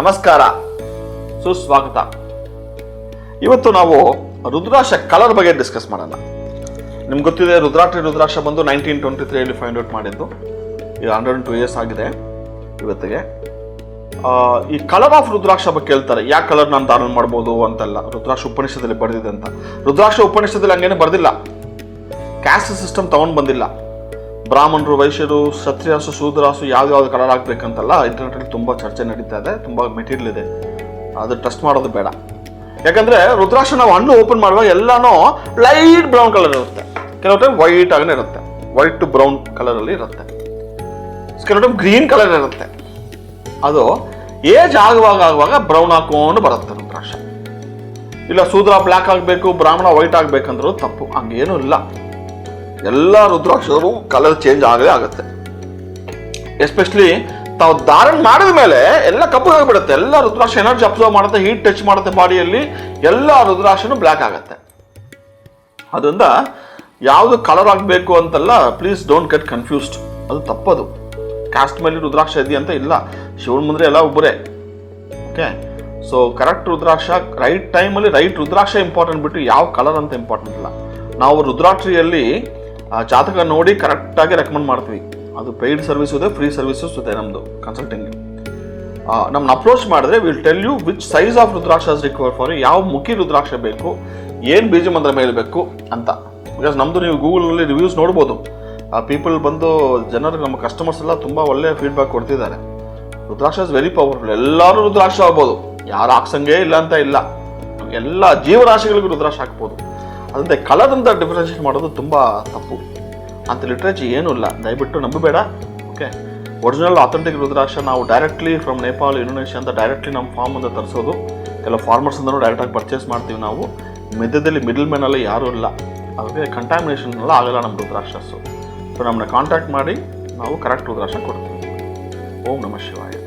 ನಮಸ್ಕಾರ. ಸುಸ್ವಾಗತ. ಇವತ್ತು ನಾವು ರುದ್ರಾಕ್ಷ ಕಲರ್ ಬಗ್ಗೆ ಡಿಸ್ಕಸ್ ಮಾಡೋಣ. ನಿಮ್ಗೆ ಗೊತ್ತಿದೆ, ರುದ್ರಾಕ್ಷಿ, ರುದ್ರಾಕ್ಷ ಬಂದು ನೈನ್ಟೀನ್ ಟ್ವೆಂಟಿ ತ್ರೀಯಲ್ಲಿ ಫೈಂಡ್ ಔಟ್ ಮಾಡಿದ್ದು. ಇದು ಹಂಡ್ರೆಡ್ ಟು ಇಯರ್ಸ್ ಆಗಿದೆ ಇವತ್ತಿಗೆ. ಈ ಕಲರ್ ಆಫ್ ರುದ್ರಾಕ್ಷ ಬಗ್ಗೆ ಕೇಳ್ತಾರೆ ಯಾವ ಕಲರ್ ನಾನು ಧಾರಣ ಮಾಡ್ಬೋದು ಅಂತೆಲ್ಲ. ರುದ್ರಾಕ್ಷ ಉಪನಿಷದಲ್ಲಿ ಬರೆದಿದೆ ಅಂತ. ರುದ್ರಾಕ್ಷ ಉಪನಿಷದಲ್ಲಿ ಹಂಗೇನೆ ಬರೆದಿಲ್ಲ. ಕ್ಯಾಸ್ಟ್ ಸಿಸ್ಟಮ್ ತಗೊಂಡು ಬಂದಿಲ್ಲ. ಬ್ರಾಹ್ಮಣರು, ವೈಶ್ಯರು ಸತ್ರಿಯಾಸು ಶೂದ್ರಾಸು ಯಾವ್ದು ಕಲರ್ ಹಾಕ್ಬೇಕಂತಲ್ಲ ಇಂಟರ್ನೆಟಲ್ಲಿ ತುಂಬ ಚರ್ಚೆ ನಡೀತಾ ಇದೆ, ತುಂಬ ಮೆಟೀರಿಯಲ್ ಇದೆ. ಅದು ಟ್ರಸ್ಟ್ ಮಾಡೋದು ಬೇಡ. ಯಾಕಂದ್ರೆ ರುದ್ರಾಕ್ಷ ನಾವು ಹಣ್ಣು ಓಪನ್ ಮಾಡುವಾಗ ಎಲ್ಲನೂ ಲೈಟ್ ಬ್ರೌನ್ ಕಲರ್ ಇರುತ್ತೆ. ಕೆಲವು ಟೈಮ್ ವೈಟ್ ಆಗನೇ ಇರುತ್ತೆ. ವೈಟ್ ಟು ಬ್ರೌನ್ ಕಲರಲ್ಲಿ ಇರುತ್ತೆ. ಕೆಲವು ಟೈಮ್ ಗ್ರೀನ್ ಕಲರ್ ಇರುತ್ತೆ. ಅದು ಏಜ್ ಆಗುವಾಗ ಆಗುವಾಗ ಬ್ರೌನ್ ಹಾಕೊಂಡು ಬರುತ್ತೆ ರುದ್ರಾಕ್ಷ. ಇಲ್ಲ ಶೂದ್ರ ಬ್ಲ್ಯಾಕ್ ಆಗಬೇಕು, ಬ್ರಾಹ್ಮಣ ವೈಟ್ ಆಗ್ಬೇಕಂದ್ರೂ ತಪ್ಪು. ಹಂಗೇನೂ ಇಲ್ಲ. ಎಲ್ಲ ರುದ್ರಾಕ್ಷರು ಕಲರ್ ಚೇಂಜ್ ಆಗಲೇ ಆಗುತ್ತೆ. ಎಸ್ಪೆಷಲಿ ತಾವು ಧಾರಣ ಮಾಡಿದ ಮೇಲೆ ಎಲ್ಲ ಕಪ್ಪು ಆಗಿಬಿಡುತ್ತೆ ಎಲ್ಲ ರುದ್ರಾಕ್ಷ ಎನರ್ಜಿ ಅಬ್ಸರ್ವ್ ಮಾಡುತ್ತೆ ಹೀಟ್ ಟಚ್ ಮಾಡುತ್ತೆ ಬಾಡಿಯಲ್ಲಿ. ಎಲ್ಲ ರುದ್ರಾಕ್ಷನು ಬ್ಲ್ಯಾಕ್ ಆಗುತ್ತೆ. ಅದರಿಂದ ಯಾವುದು ಕಲರ್ ಆಗಬೇಕು ಅಂತಲ್ಲ ಪ್ಲೀಸ್ ಡೋಂಟ್ ಗೆಟ್ ಕನ್ಫ್ಯೂಸ್ಡ್ ಅದು ತಪ್ಪದು. ಕ್ಯಾಸ್ಟ್ ಮೇಲೆ ರುದ್ರಾಕ್ಷ ಅಂತ ಇಲ್ಲ. ಶಿವನ ಮುಂದ್ರೆ ಎಲ್ಲ ಒಬ್ಬರೇ. Okay so correct Rudraksha right ಟೈಮಲ್ಲಿ ರೈಟ್ ರುದ್ರಾಕ್ಷ ಇಂಪಾರ್ಟೆಂಟ್ ಬಿಟ್ಟು ಯಾವ ಕಲರ್ ಅಂತ ಇಂಪಾರ್ಟೆಂಟ್ ಇಲ್ಲ. ನಾವು ರುದ್ರಾಕ್ಷಿಯಲ್ಲಿ ಆ, ಜಾತಕ ನೋಡಿ ಕರೆಕ್ಟಾಗಿ ರೆಕಮೆಂಡ್ ಮಾಡ್ತೀವಿ. ಅದು ಪೇಯ್ಡ್ ಸರ್ವಿಸ್ ಇದೆ ಫ್ರೀ ಸರ್ವಿಸಸ್ ಇದೆ ನಮ್ಮದು ಕನ್ಸಲ್ಟಿಂಗ್ ನಮ್ಮನ್ನ ಅಪ್ರೋಚ್ ಮಾಡಿದ್ರೆ will tell you which size of Rudraksha require for ಯಾವ ಮುಖಿ ರುದ್ರಾಕ್ಷ ಬೇಕು ಏನು ಬೀಜ ಮಂತ್ರ ಮೇಲೆ ಬೇಕು ಅಂತ. ಬಿಕಾಸ್ ನಮ್ಮದು ನೀವು ಗೂಗಲ್ನಲ್ಲಿ ರಿವ್ಯೂಸ್ ನೋಡ್ಬೋದು. ಆ ಪೀಪಲ್ ಬಂದು ಜನರು ನಮ್ಮ ಕಸ್ಟಮರ್ಸ್ ಎಲ್ಲ ತುಂಬ ಒಳ್ಳೆ ಫೀಡ್ಬ್ಯಾಕ್ ಕೊಡ್ತಿದ್ದಾರೆ. ರುದ್ರಾಕ್ಷ ವೆರಿ ಪವರ್ಫುಲ್ ಎಲ್ಲರೂ ರುದ್ರಾಕ್ಷ ಆಗ್ಬೋದು. ಯಾರು ಹಾಕ್ಸಂಗೇ ಇಲ್ಲ ಅಂತ ಇಲ್ಲ. ಎಲ್ಲ ಜೀವರಾಶಿಗಳಿಗೂ ರುದ್ರಾಕ್ಷ ಹಾಕ್ಬೋದು. ಅದರಿಂದ ಕಲರ್ ಅಂತ ಡಿಫ್ರೆನ್ಷಿಯೇಟ್ ಮಾಡೋದು ತುಂಬ ತಪ್ಪು. ಅಂತ ಲಿಟ್ರೇಚರ್ ಏನೂ ಇಲ್ಲ. ದಯವಿಟ್ಟು ನಂಬಬೇಡ. ಓಕೆ ಒರಿಜಿನಲ್ ಅಥೆಂಟಿಕ್ ರುದ್ರಾಕ್ಷ ನಾವು ಡೈರೆಕ್ಟ್ಲಿ ಫ್ರಮ್ ನೇಪಾಳ ಇಂಡೋನೇಷ್ಯಾ ಅಂತ ಡೈರೆಕ್ಟ್ಲಿ ನಮ್ಮ ಫಾರ್ಮ್ ಅಂತ ತರಿಸೋದು. ಕೆಲವು ಫಾರ್ಮರ್ಸ್ ಇಂದನೂ ಡೈರೆಕ್ಟಾಗಿ ಪರ್ಚೇಸ್ ಮಾಡ್ತೀವಿ ನಾವು. ಮಧ್ಯದಲ್ಲಿ ಮಿಡಲ್ ಮ್ಯಾನಲ್ಲಿ ಯಾರೂ ಇಲ್ಲ. ಅದಕ್ಕೆ ಕಂಟಾಮಿನೇಷನ್ ಎಲ್ಲ ಆಗಲ್ಲ ನಮ್ಮ ರುದ್ರಾಕ್ಷಸ್ಸು ಸೊ ನಮ್ಮನ್ನ ಕಾಂಟ್ಯಾಕ್ಟ್ ಮಾಡಿ ನಾವು ಕರೆಕ್ಟ್ ರುದ್ರಾಕ್ಷ ಕೊಡ್ತೀವಿ. ಓಂ ನಮಃ ಶಿವಾಯ.